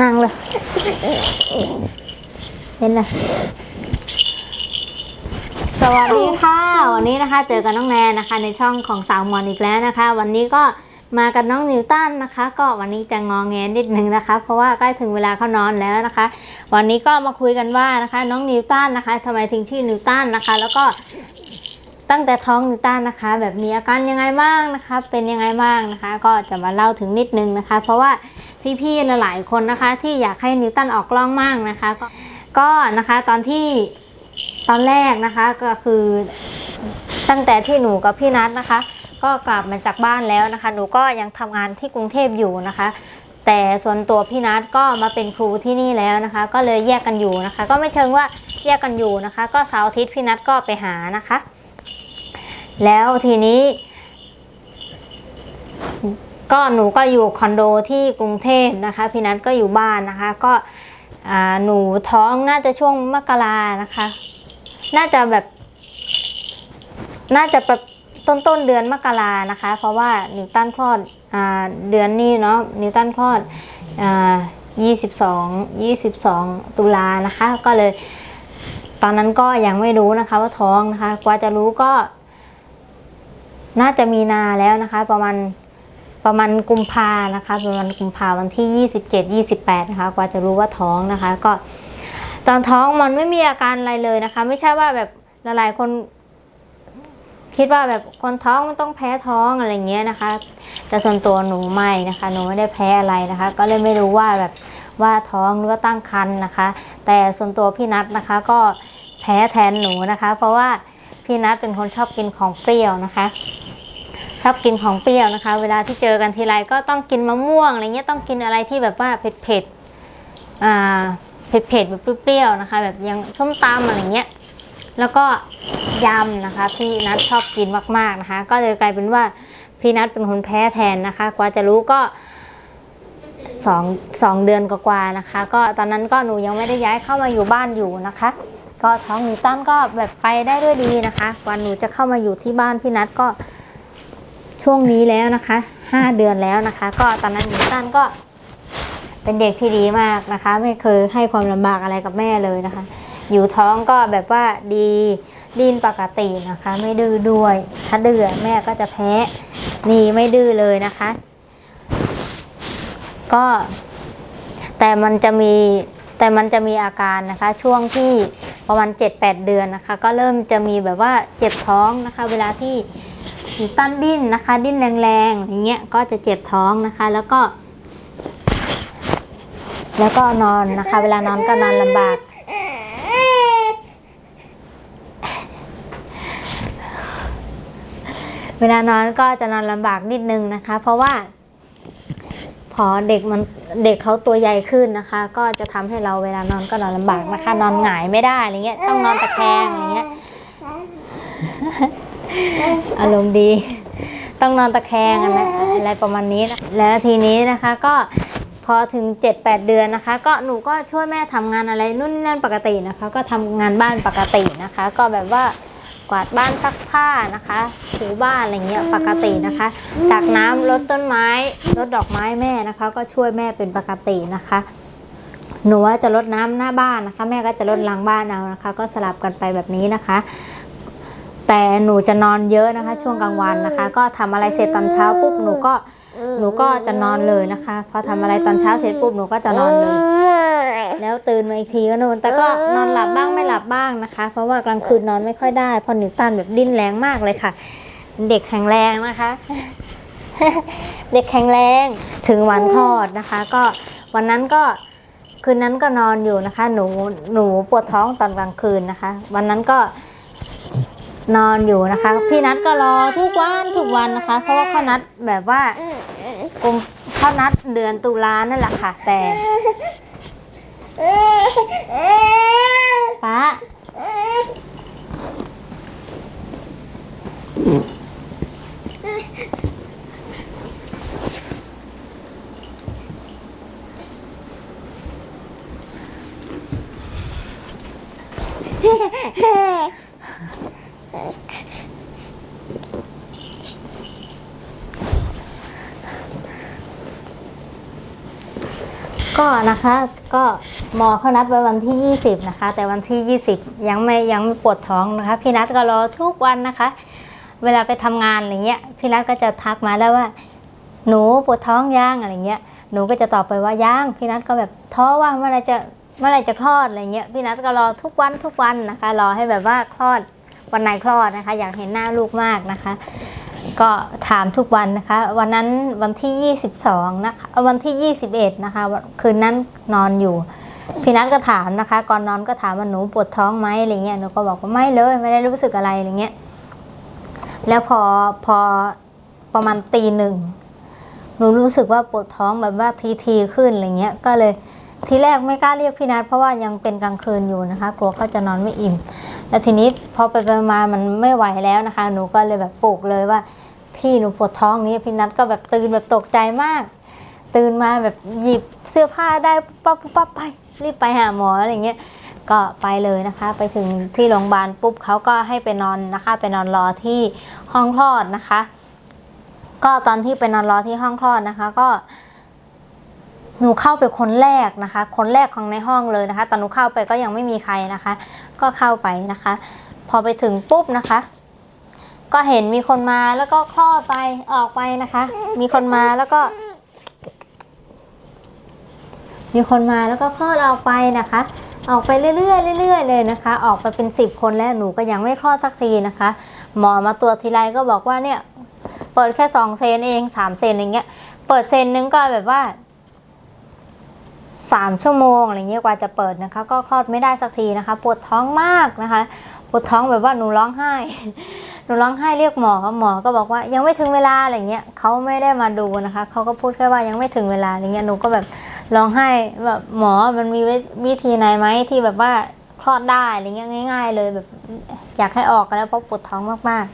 นั่งเลย เห็นเลยสวัสดีค่ะ วันนี้นะคะ เจอกับน้องแนนนะคะ ในช่องของสาวมอนอีกแล้วนะคะ วันนี้ก็มากับน้องนิวตันนะคะ ก็วันนี้จะงองแงนิดนึงนะคะ เพราะว่าใกล้ถึงเวลาเข้านอนแล้วนะคะ วันนี้ก็มาคุยกันว่านะคะ น้องนิวตันนะคะทำไมถึงชื่อนิวตันนะคะ แล้วก็ ตั้งแต่ท้องนิวตันนะคะ แบบมีอาการยังไงบ้างนะคะ เป็นยังไงบ้างนะคะ ก็จะมาเล่าถึงนิดนึงนะคะ เพราะว่าพี่ๆหลายๆคนนะคะ ที่อยากให้นิวตันออกกล้องมากนะคะ ก็ก็นะคะตอนที่ตอนแรกนะคะก็คือตั้งแต่ที่หนูกับพี่นัทนะคะ ก็กลับมาจากบ้านแล้วนะคะ หนูก็ยังทำงานที่กรุงเทพอยู่นะคะ แต่ส่วนตัวพี่นัทก็มาเป็นครูที่นี่แล้วนะคะ ก็เลยแยกกันอยู่นะคะ ก็ไม่เชิงว่าแยกกันอยู่นะคะ ก็เสาร์อาทิตย์พี่นัทก็ไปหานะคะ แล้วทีนี้ ก็หนูก็อยู่คอนโดที่กรุงเทพนะคะ พี่นัทก็อยู่บ้านนะคะ ก็หนูท้องน่าจะช่วงมกรานะคะ น่าจะแบบ น่าจะแบบต้นต้นเดือนมกรานะคะ เพราะว่านิวตันคลอดอเดือนนี้เนาะนิวตันคลอดยี่สิบสองยี่สิบสองตุลานะคะ ก็เลย ตอนนั้นก็ยังไม่รู้นะคะว่าท้องนะคะ กว่าจะรู้ก็ น่าจะมีนาแล้วนะคะ ประมาณประมาณกุมภานะคะ ประมาณกุมภาวันที่ยี่สิบเจ็ดยี่สิบแปดนะคะ กว่าจะรู้ว่าท้องนะคะ ก็ตอนท้องมันไม่มีอาการอะไรเลยนะคะ ไม่ใช่ว่าแบบหลายๆคน คิดว่าแบบคนท้องมันต้องแพ้ท้องอะไรเงี้ยนะคะ แต่ส่วนตัวหนูไม่นะคะ หนูไม่ได้แพ้อะไรนะคะ ก็เลยไม่รู้ว่าแบบว่าท้องหรือว่าตั้งครรภ์นะคะ แต่ส่วนตัวพี่นัทนะคะ ก็แพ้แทนหนูนะคะ เพราะว่า พี่นัทเป็นคนชอบกินของเปรี้ยวนะคะ ชอบกินของเปรี้ยวนะคะ เวลาที่เจอกันทีไรก็ต้องกินมะม่วงอะไรเงี้ยต้องกินอะไรที่แบบว่าเผ็ดเผ็ดๆอ่าเผ็ดเผ็ดๆแบบเปรี้ยวๆนะคะ แบบยังส้มตำอะไรเงี้ยแล้วก็ยำนะคะ พี่นัทชอบกินมากๆนะคะ ก็เลยกลายเป็นว่าพี่นัทเป็นคนแพ้แทนนะคะ กว่าจะรู้ก็สองสองเดือนกว่าๆนะคะ ก็ตอนนั้นก็หนูยังไม่ได้ย้ายเข้ามาอยู่บ้านอยู่นะคะ ก็ท้องนิวตันก็แบบไปได้ด้วยดีนะคะ วันหนูจะเข้ามาอยู่ที่บ้านพี่นัทก็ช่วงนี้แล้วนะคะห้าเดือนแล้วนะคะ ก็ตอนนั้นนิวตันก็เป็นเด็กที่ดีมากนะคะ ไม่เคยให้ความลำบากอะไรกับแม่เลยนะคะ อยู่ท้องก็แบบว่าดีดิ้นปกตินะคะ ไม่ดื้อด้วย ถ้าดื้อแม่ก็จะแพ้นี่ไม่ดื้อเลยนะคะ ก็ แต่มันจะมีแต่มันจะมีอาการนะคะ ช่วงที่ ประมาณ 7-8 เดือนนะคะ ก็เริ่มจะมีแบบว่าเจ็บท้องนะคะ เวลาที่ตั้นดิ้นนะคะ ดิ้นแรงๆอย่างเงี้ยก็จะเจ็บท้องนะคะ แล้วก็ แล้วก็นอนนะคะ เวลานอนก็นอนลำบากเวลานอนก็จะนอนลำบากนิดนึงนะคะ เพราะว่า พอเด็กมันเด็กเขาตัวใหญ่ขึ้นนะคะ ก็จะทำให้เราเวลานอนก็นอนลำบากนะคะ นอนหงายไม่ได้อะไรเงี้ยต้องนอนตะแคงอะไรเงี้ยอารมณ์ดีต้องนอนตะแคงอะไรอะไรประมาณนี้นะแล้วทีนี้นะคะก็พอถึง 7-8 เดือนนะคะ ก็หนูก็ช่วยแม่ทำงานอะไรนู่นนั่นปกตินะคะ ก็ทำงานบ้านปกตินะคะ ก็แบบว่า กวาดบ้านซักผ้านะคะถูบ้านอะไรเงี้ยปกตินะคะตักน้ำรดต้นไม้รดดอกไม้แม่นะคะ ก็ช่วยแม่เป็นปกตินะคะ หนูว่าจะรดน้ำหน้าบ้านนะคะ แม่ก็จะรดหลังบ้านเอานะคะ ก็สลับกันไปแบบนี้นะคะ แต่หนูจะนอนเยอะนะคะ ช่วงกลางวันนะคะ ก็ทำอะไรเสร็จตอนเช้าปุ๊บหนูก็หนูก็จะนอนเลยนะคะพอทำอะไรตอนเช้าเสร็จปุ๊บหนูก็จะนอนเลย แล้วตื่นมาอีกทีก็นอนแต่ก็นอนหลับบ้างไม่หลับบ้างนะคะ เพราะว่ากลางคืนนอนไม่ค่อยได้เพราะนิวตันแบบดิ้นแรงมากเลยค่ะ เด็กแข็งแรงนะคะ เด็กแข็งแรงถึงวันคลอดนะคะ ก็วันนั้นก็คืนนั้นก็นอนอยู่นะคะ หนูหนูปวดท้องตอนกลางคืนนะคะ วันนั้นก็นอนอยู่นะคะ พี่นัดก็รอทุกวันทุกวันนะคะ เพราะว่าเขานัดแบบว่ากุมเขานัดเดือนตุลานั่นแหละค่ะ แต่ 啊嗯嘿嘿嘿嘿 ก็นะคะก็หมอเขานัดไว้วันที่ 20 นะคะ แต่วันที่ 20 ยังไม่ยังไม่ปวดท้องนะคะ พี่นัทก็รอทุกวันนะคะ เวลาไปทำงานอะไรเงี้ยพี่นัทก็จะทักมาแล้วว่า หนูปวดท้องย่างอะไรเงี้ยหนูก็จะตอบไปว่าย่าง พี่นัทก็แบบท้อว่าเมื่อไรจะเมื่อไรจะคลอดอะไรเงี้ยพี่นัทก็รอทุกวันทุกวันนะคะ รอให้แบบว่าคลอดวันไหนคลอดนะคะ อยากเห็นหน้าลูกมากนะคะ ก็ถามทุกวันนะคะ วันนั้นวันที่ 22 นะคะ วันที่ 21 นะคะวันคืนนั้นนอนอยู่ พี่นัทก็ถามนะคะ ก่อนนอนก็ถามว่าหนูปวดท้องไหมอะไรเงี้ย หนูก็บอกว่าไม่เลย ไม่ได้รู้สึกอะไรอะไรเงี้ย แล้วพอพอประมาณตีหนึ่ง หนูรู้สึกว่าปวดท้องแบบว่าทีทีๆขึ้นอะไรเงี้ย ก็เลยทีแรกไม่กล้าเรียกพี่นัทเพราะว่ายังเป็นกลางคืนอยู่นะคะ กลัวเขาจะนอนไม่อิ่ม แล้วทีนี้พอไปไปมามันไม่ไหวแล้วนะคะ หนูก็เลยแบบปลุกเลยว่า พี่หนูปวดท้องนี้พี่นัทก็แบบตื่นแบบตกใจมาก ตื่นมาแบบหยิบเสื้อผ้าได้ปั๊บปั๊บปั๊บไปรีบไปหาหมออะไรเงี้ยก็ไปเลยนะคะ ไปถึงที่โรงพยาบาลปุ๊บเขาก็ให้ไปนอนนะคะ ไปนอนรอที่ห้องคลอดนะคะ ก็ตอนที่ไปนอนรอที่ห้องคลอดนะคะ ก็ หนูเข้าไปคนแรกนะคะ คนแรกของในห้องเลยนะคะ ตอนหนูเข้าไปก็ยังไม่มีใครนะคะ ก็เข้าไปนะคะ พอไปถึงปุ๊บนะคะ ก็เห็นมีคนมาแล้วก็คลอดไปออกไปนะคะ มีคนมาแล้วก็ มีคนมาแล้วก็คลอดออกไปนะคะ ออกไปเรื่อยๆเรื่อยๆเลยนะคะ ออกไปเป็นสิบคนแล้วหนูก็ยังไม่คลอดสักทีนะคะ หมอมาตรวจทีไรก็บอกว่าเนี่ย เปิดแค่สองเซนเองสามเซนอย่างเงี้ย เปิดเซนนึงก็แบบว่าสามชั่วโมงอะไรเงี้ยกว่าจะเปิดนะคะ ก็คลอดไม่ได้สักทีนะคะ ปวดท้องมากนะคะ ปวดท้องแบบว่าหนูร้องไห้ หนูร้องไห้เรียกหมอหมอก็บอกว่ายังไม่ถึงเวลาอะไรเงี้ยเขาไม่ได้มาดูนะคะเขาก็พูดแค่ว่ายังไม่ถึงเวลาอะไรเงี้ยหนูก็แบบร้องไห้แบบหมอมันมีวิธีไหนไหมที่แบบว่าคลอดได้อะไรเงี้ยง่าย ๆ เลยแบบอยากให้ออกกันแล้วเพราะปวดท้องมาก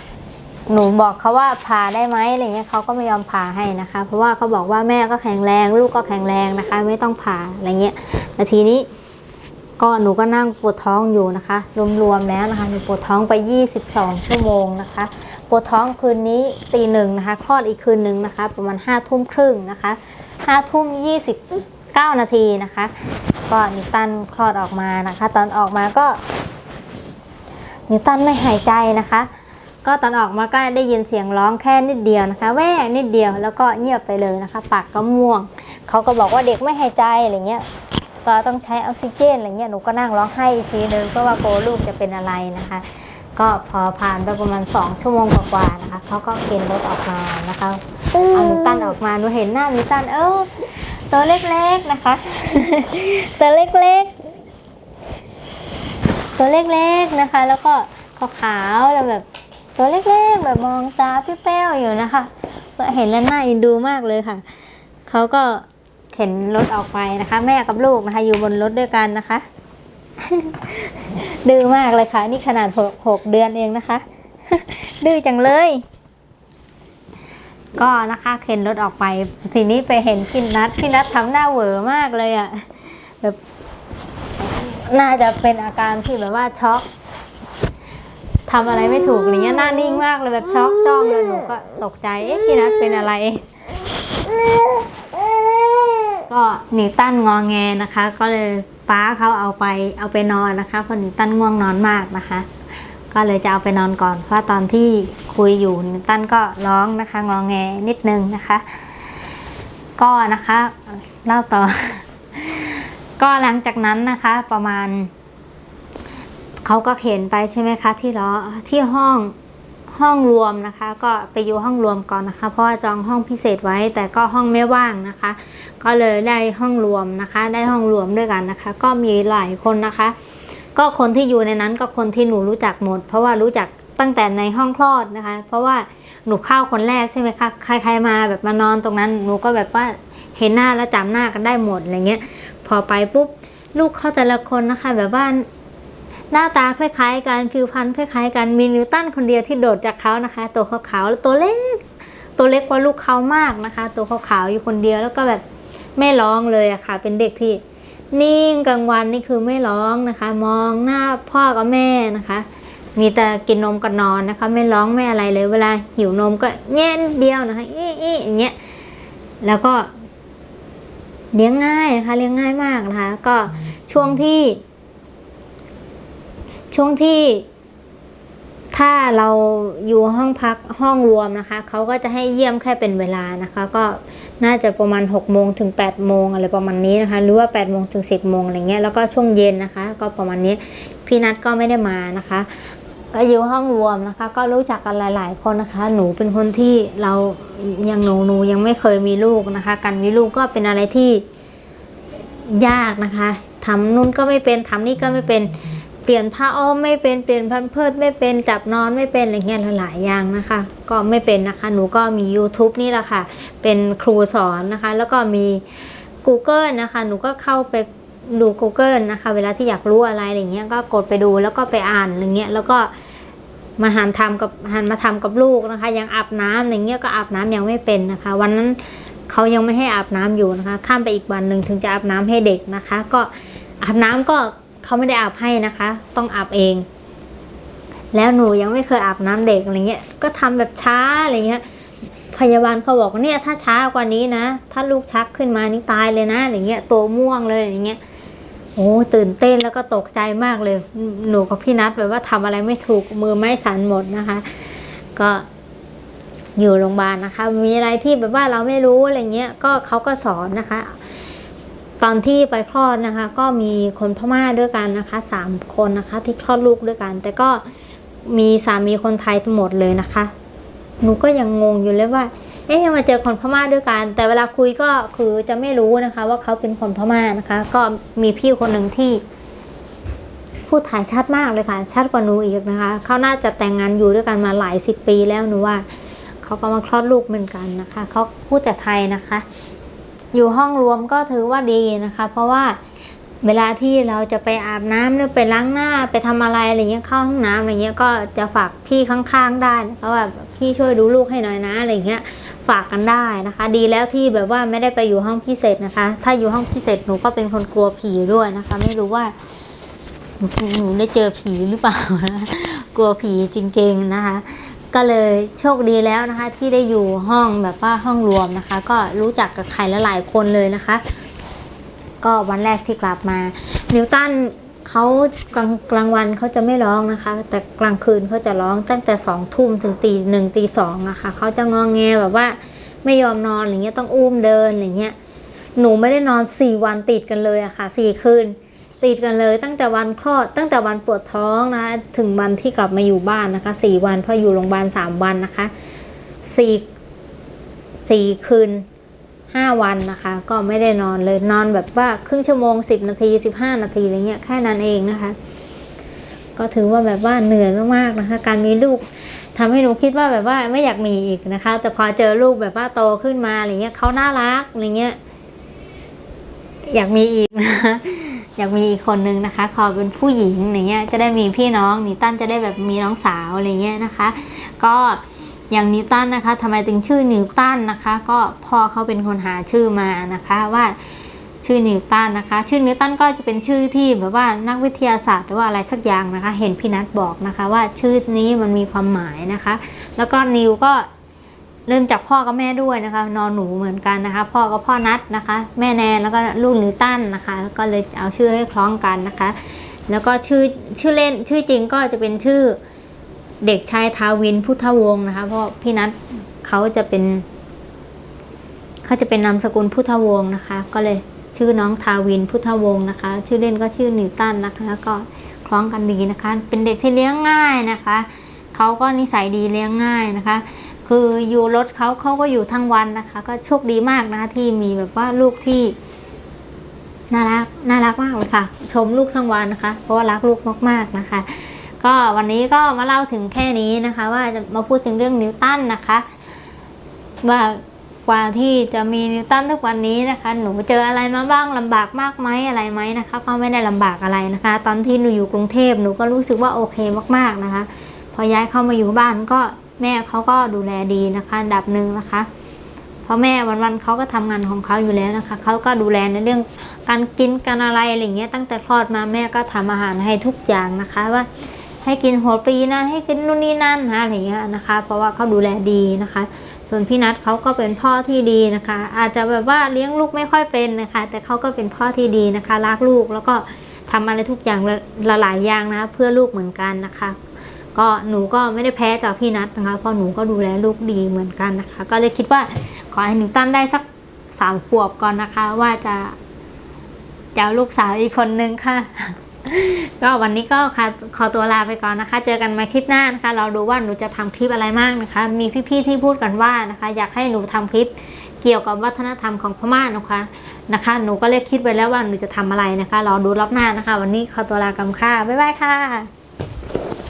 ๆ หนูบอกเขาว่าผ่าได้ไหมอะไรเงี้ยเขาก็ไม่ยอมผ่าให้นะคะ เพราะว่าเขาบอกว่าแม่ก็แข็งแรง ลูกก็แข็งแรงนะคะ ไม่ต้องผ่าอะไรเงี้ยแต่ทีนี้ ก็หนูก็นั่งปวดท้องอยู่นะคะ รวมๆแล้วนะคะหนูปวดท้องไป 22 ชั่วโมงนะคะ ปวดท้องคืนนี้ตีหนึ่งนะคะคลอดอีกคืนหนึ่งนะคะ ประมาณ5้าทุ่มครึ่งนะคะ5้าทุ่ม29นาทีนะคะ ก็นิวตันคลอดออกมานะคะ ตอนออกมาก็นิวตันไม่หายใจนะคะ ก็ตอนออกมาก็ได้ยินเสียงร้องแค่นิดเดียวนะคะ แว่นิดเดียวแล้วก็เงียบไปเลยนะคะ ปากก็ม่วง เขาก็บอกว่าเด็กไม่หายใจอะไรเงี้ย ก็ต้องใช้ออกซิเจนอะไรเงี้ยหนูก็นั่งร้องไห้อีกทีนึงเพราะว่ากลัวลูกจะเป็นอะไรนะคะ ก็พอผ่านไปประมาณสองชั่วโมงกว่าๆนะคะเขาก็เข็นรถออกมานะคะเอานิตันออกมาหนูเห็นหน้านิตันเออตัวเล็กๆนะคะ ตัวเล็กๆ ตัวเล็กๆนะคะ แล้วก็ขาวๆแล้วแบบตัวเล็กๆ แบบมองตาพี่แป้วอยู่นะคะเห็นแล้วน่าอินดูมากเลยค่ะเขาก็ เข็นรถออกไปนะคะ แม่กับลูกนะคะ อยู่บนรถด้วยกันนะคะ ดื้อมากเลยค่ะ นี่ขนาดหกหกเดือนเองนะคะ ดื้อจังเลย ก็นะคะเข็นรถออกไป ทีนี้ไปเห็นพี่นัทพี่นัททำหน้าเหวอมากเลยอะ่ะแบบน่าจะเป็นอาการที่แบบว่าช็อกทำอะไรไม่ถูกอะไรเงี้ยหน้านิ่งมากเลยแบบช็อกจ้องเลยหนูก็ตกใจเอ๊ะพี่นัทเป็นอะไร ก็นิวตันงอแงนะคะ ก็เลยป้าเขาเอาไปเอาไปนอนนะคะเพราะนิวตันง่วงนอนมากนะคะ ก็เลยจะเอาไปนอนก่อนเพราะตอนที่คุยอยู่นิวตันก็ร้องนะคะงอแงนิดนึงนะคะ ก็นะคะเล่าต่อ ก็หลังจากนั้นนะคะประมาณเขาก็เข็นไปใช่ไหมคะ ที่ล้อที่ห้อง ห้องรวมนะคะ ก็ไปอยู่ห้องรวมก่อนนะคะ เพราะว่าจองห้องพิเศษไว้แต่ก็ห้องไม่ว่างนะคะ ก็เลยได้ห้องรวมนะคะ ได้ห้องรวมด้วยกันนะคะ ก็มีหลายคนนะคะ ก็คนที่อยู่ในนั้นก็คนที่หนูรู้จักหมด เพราะว่ารู้จักตั้งแต่ในห้องคลอดนะคะ เพราะว่าหนูเข้าคนแรกใช่ไหมคะใครๆมาแบบมานอนตรงนั้นหนูก็แบบว่าเห็นหน้าแล้วจำหน้ากันได้หมดอะไรเงี้ยพอไปปุ๊บลูกเข้าแต่ละคนนะคะ แบบว่า หน้าตาคล้ายๆกันผิวพรรณคล้ายๆกันมีนิวตันคนเดียวที่โดดจากเขานะคะ ตัวขาวๆแล้วตัวเล็ก ตัวเล็กกว่าลูกเขามากนะคะ ตัวขาวๆอยู่คนเดียวแล้วก็แบบไม่ร้องเลยอะค่ะ เป็นเด็กที่นิ่งกลางวันนี่คือไม่ร้องนะคะ มองหน้าพ่อกับแม่นะคะ มีแต่กินนมกับนอนนะคะ ไม่ร้องไม่อะไรเลยเวลาหิวนมก็แง่เดียวนะคะอี้อี้อย่างเงี้ยแล้วก็เลี้ยงง่ายนะคะเลี้ยงง่ายมากนะคะ ก็ช่วงที่ ช่วงที่ ถ้าเราอยู่ห้องพักห้องรวมนะคะเขาก็จะให้เยี่ยมแค่เป็นเวลานะคะ ก็น่าจะประมาณ6กโมงถึง8ปดโมงอะไรประมาณนี้นะคะ หรือว่า8ปดโมงถึง 10บโมงอะไรเงี้ยแล้วก็ช่วงเย็นนะคะ ก็ประมาณนี้พี่นัทก็ไม่ได้มานะคะก็อยู่ห้องรวมนะคะ ก็รู้จักกันหลาย ๆ คนนะคะ หนูเป็นคนที่เรายังหนูหนูยังไม่เคยมีลูกนะคะ การมีลูกก็เป็นอะไรที่ยากนะคะทำนู่นก็ไม่เป็นทำนี่ก็ไม่เป็น เปลี่ยนผ้าอ้อมไม่เป็นเปลี่ยนพันเพิดไม่เป็นจับนอนไม่เป็นอะไรเงี้ยหลายๆอย่างนะคะ ก็ไม่เป็นนะคะหนูก็มี YouTube นี่แหละค่ะ เป็นครูสอนนะคะ แล้วก็มี Google นะคะ หนูก็เข้าไปดู Google นะคะ เวลาที่อยากรู้อะไรอะไรเงี้ยก็กดไปดูแล้วก็ไปอ่านอะไรเงี้ยแล้วก็มาหันทำกับหันมาทำกับลูกนะคะ ยังอาบน้ำอะไรเงี้ยก็อาบน้ำยังไม่เป็นนะคะ วันนั้นเขายังไม่ให้อาบน้ำอยู่นะคะ ข้ามไปอีกวันหนึ่งถึงจะอาบน้ำให้เด็กนะคะ ก็อาบน้ำก็ เขาไม่ได้อาบให้นะคะ ต้องอาบเอง แล้วหนูยังไม่เคยอาบน้ำเด็กอะไรเงี้ยก็ทำแบบช้าอะไรเงี้ยพยาบาลเขาบอกเนี่ยถ้าช้ากว่านี้นะ ถ้าลูกชักขึ้นมานี่ตายเลยนะอะไรเงี้ยตัวม่วงเลยอะไรเงี้ยโอ้ตื่นเต้นแล้วก็ตกใจมากเลย หนูกับพี่นัทแบบว่าทำอะไรไม่ถูกมือไม่สันหมดนะคะ ก็อยู่โรงพยาบาลนะคะ มีอะไรที่แบบว่าเราไม่รู้อะไรเงี้ยก็เขาก็สอนนะคะ ตอนที่ไปคลอดนะคะ ก็มีคนพม่าด้วยกันนะคะสามคนนะคะที่คลอดลูกด้วยกัน แต่ก็มีสามีคนไทยทั้งหมดเลยนะคะ หนูก็ยังงงอยู่เลยว่า เอ๊ะมาเจอคนพม่าด้วยกัน แต่เวลาคุยก็คือจะไม่รู้นะคะ ว่าเขาเป็นคนพม่านะคะ ก็มีพี่คนหนึ่งที่พูดถ่ายชัดมากเลยค่ะ ชัดกว่าหนูอีกนะคะ เขาน่าจะแต่งงานอยู่ด้วยกันมาหลายสิบปีแล้วหนูว่า เขาก็มาคลอดลูกเหมือนกันนะคะ เขาพูดแต่ไทยนะคะ อยู่ห้องรวมก็ถือว่าดีนะคะ เพราะว่าเวลาที่เราจะไปอาบน้ำหรือไปล้างหน้าไปทำอะไรอะไรเงี้ยเข้าห้องน้ำอะไรเงี้ยก็จะฝากพี่ข้างๆได้เพราะว่าพี่ช่วยดูลูกให้หน่อยนะอะไรเงี้ยฝากกันได้นะคะ ดีแล้วที่แบบว่าไม่ได้ไปอยู่ห้องพิเศษนะคะ ถ้าอยู่ห้องพิเศษหนูก็เป็นคนกลัวผีด้วยนะคะ ไม่รู้ว่าหนูหนูได้เจอผีหรือเปล่านะกลัวผีจริง ๆนะคะ ก็เลยโชคดีแล้วนะคะ ที่ได้อยู่ห้องแบบว่าห้องรวมนะคะ ก็รู้จักกับใครหลายคนเลยนะคะ ก็วันแรกที่กลับมา นิวตันเขากลางกลางวันเขาจะไม่ร้องนะคะ แต่กลางคืนเขาจะร้องตั้งแต่สองทุ่มถึงตีหนึ่งตีสองอะคะเขาจะงองแงแบบว่าไม่ยอมนอนอะไรเงี้ยต้องอุ้มเดินอะไรเงี้ยหนูไม่ได้นอนสี่วันติดกันเลยอะค่ะสี่คืน ติดกันเลยตั้งแต่วันคลอดตั้งแต่วันปวดท้องนะถึงวันที่กลับมาอยู่บ้านนะคะสี่วันเพราะอยู่โรงพยาบาลสามวันนะคะสี่สี่คืนห้าวันนะคะ ก็ไม่ได้นอนเลยนอนแบบว่าครึ่งชั่วโมงสิบนาทีสิบห้านาทีอะไรเงี้ยแค่นั้นเองนะคะ ก็ถือว่าแบบว่าเหนื่อยมากๆนะคะ การมีลูกทำให้หนูคิดว่าแบบว่าไม่อยากมีอีกนะคะ แต่พอเจอลูกแบบว่าโตขึ้นมาอะไรเงี้ยเขาน่ารักอะไรเงี้ยอยากมีอีกนะคะ อยากมีอีกคนนึงนะคะ ขอเป็นผู้หญิงอย่างเงี้ยจะได้มีพี่น้องนิวตันจะได้แบบมีน้องสาวอะไรเงี้ยนะคะ ก็อย่างนิวตันนะคะทำไมถึงชื่อนิวตันนะคะ ก็พ่อเขาเป็นคนหาชื่อมานะคะว่าชื่อนิวตันนะคะ ชื่อนิวตันก็จะเป็นชื่อที่แบบว่านักวิทยาศาสตร์หรือว่าอะไรสักอย่างนะคะ เห็นพี่นัทบอกนะคะว่าชื่อนี้มันมีความหมายนะคะ แล้วก็นิวก็ เริ่มจากพ่อกับแม่ด้วยนะคะนอนหนูเหมือนกันนะคะ พ่อกับพ่อนัดนะคะ แม่แนนแล้วก็ลูกนิวตันนะคะ ก็เลยเอาชื่อให้คล้องกันนะคะ แล้วก็ชื่อชื่อเล่นชื่อจริงก็จะเป็นชื่อเด็กชายทาวินพุทธวงศ์นะคะ เพราะพี่นัทเขาจะเป็นเขาจะเป็นนามสกุลพุทธวงศ์นะคะ ก็เลยชื่อน้องทาวินพุทธวงศ์นะคะ ชื่อเล่นก็ชื่อนิวตันนะคะแล้วก็คล้องกันดีนะคะ เป็นเด็กที่เลี้ยงง่ายนะคะเขาก็นิสัยดีเลี้ยงง่ายนะคะ คืออยู่รถเขาเขาก็อยู่ทั้งวันนะคะ ก็โชคดีมากนะคะที่มีแบบว่าลูกที่น่ารักน่ารักมากเลยค่ะ ชมลูกทั้งวันนะคะ เพราะว่ารักลูกมากๆนะคะ ก็วันนี้ก็มาเล่าถึงแค่นี้นะคะ ว่าจะมาพูดถึงเรื่องนิวตันนะคะ ว่ากว่าที่จะมีนิวตันทุกวันนี้นะคะ หนูเจออะไรมาบ้างลำบากมากไหมอะไรไหมนะคะ ก็ไม่ได้ลำบากอะไรนะคะ ตอนที่หนูอยู่กรุงเทพหนูก็รู้สึกว่าโอเคมากๆนะคะ พอย้ายเข้ามาอยู่บ้านก็ แม่เขาก็ดูแลดีนะคะดับหนึ่งนะคะ เพราะแม่วันๆเขาก็ทำงานของเขาอยู่แล้วนะคะเขาก็ดูแลในเรื่องการกินการอะไรอะไรเงี้ยตั้งแต่คลอดมาแม่ก็ทำอาหารให้ทุกอย่างนะคะว่าให้กินหัวปีนะให้กินนู่นนี่นั่นนะอะไรเงี้ยนะคะ เพราะว่าเขาดูแลดีนะคะสส่วนพี่นัทเขาก็เป็นพ่อที่ดีนะคะ อาจจะแบบว่าเลี้ยงลูกไม่ค่อยเป็นนะคะ แต่เขาก็เป็นพ่อที่ดีนะคะรักลูกแล้วก็ทำอะไรทุกอย่างละหลายอย่างนะ เพื่อลูกเหมือนกันนะคะ ก็หนูก็ไม่ได้แพ้จากพี่นัทนะคะเพราะหนูก็ดูแลลูกดีเหมือนกันนะคะ ก็เลยคิดว่าขอให้หนิวตันได้สักสามขวบก่อนนะคะ ว่าจะจะเอลูกสาวอีกคนนึงค่ะ ก็วันนี้ก็ขอตัวลาไปก่อนนะคะ เจอกันมาคลิปหน้านะคะ เราดูว่าหนูจะทำคลิปอะไรมากนะคะ มีพี่ๆที่พูดกันว่านะคะ อยากให้หนูทำคลิปเกี่ยวกับวัฒนธรรมของพม่านะคะนะคะ หนูก็เลยคิดไว้แล้วว่าหนูจะทำอะไรนะคะ รอดูรอบหน้านะคะ วันนี้ขอตัวลากันค่ะบ๊ายบายค่ะ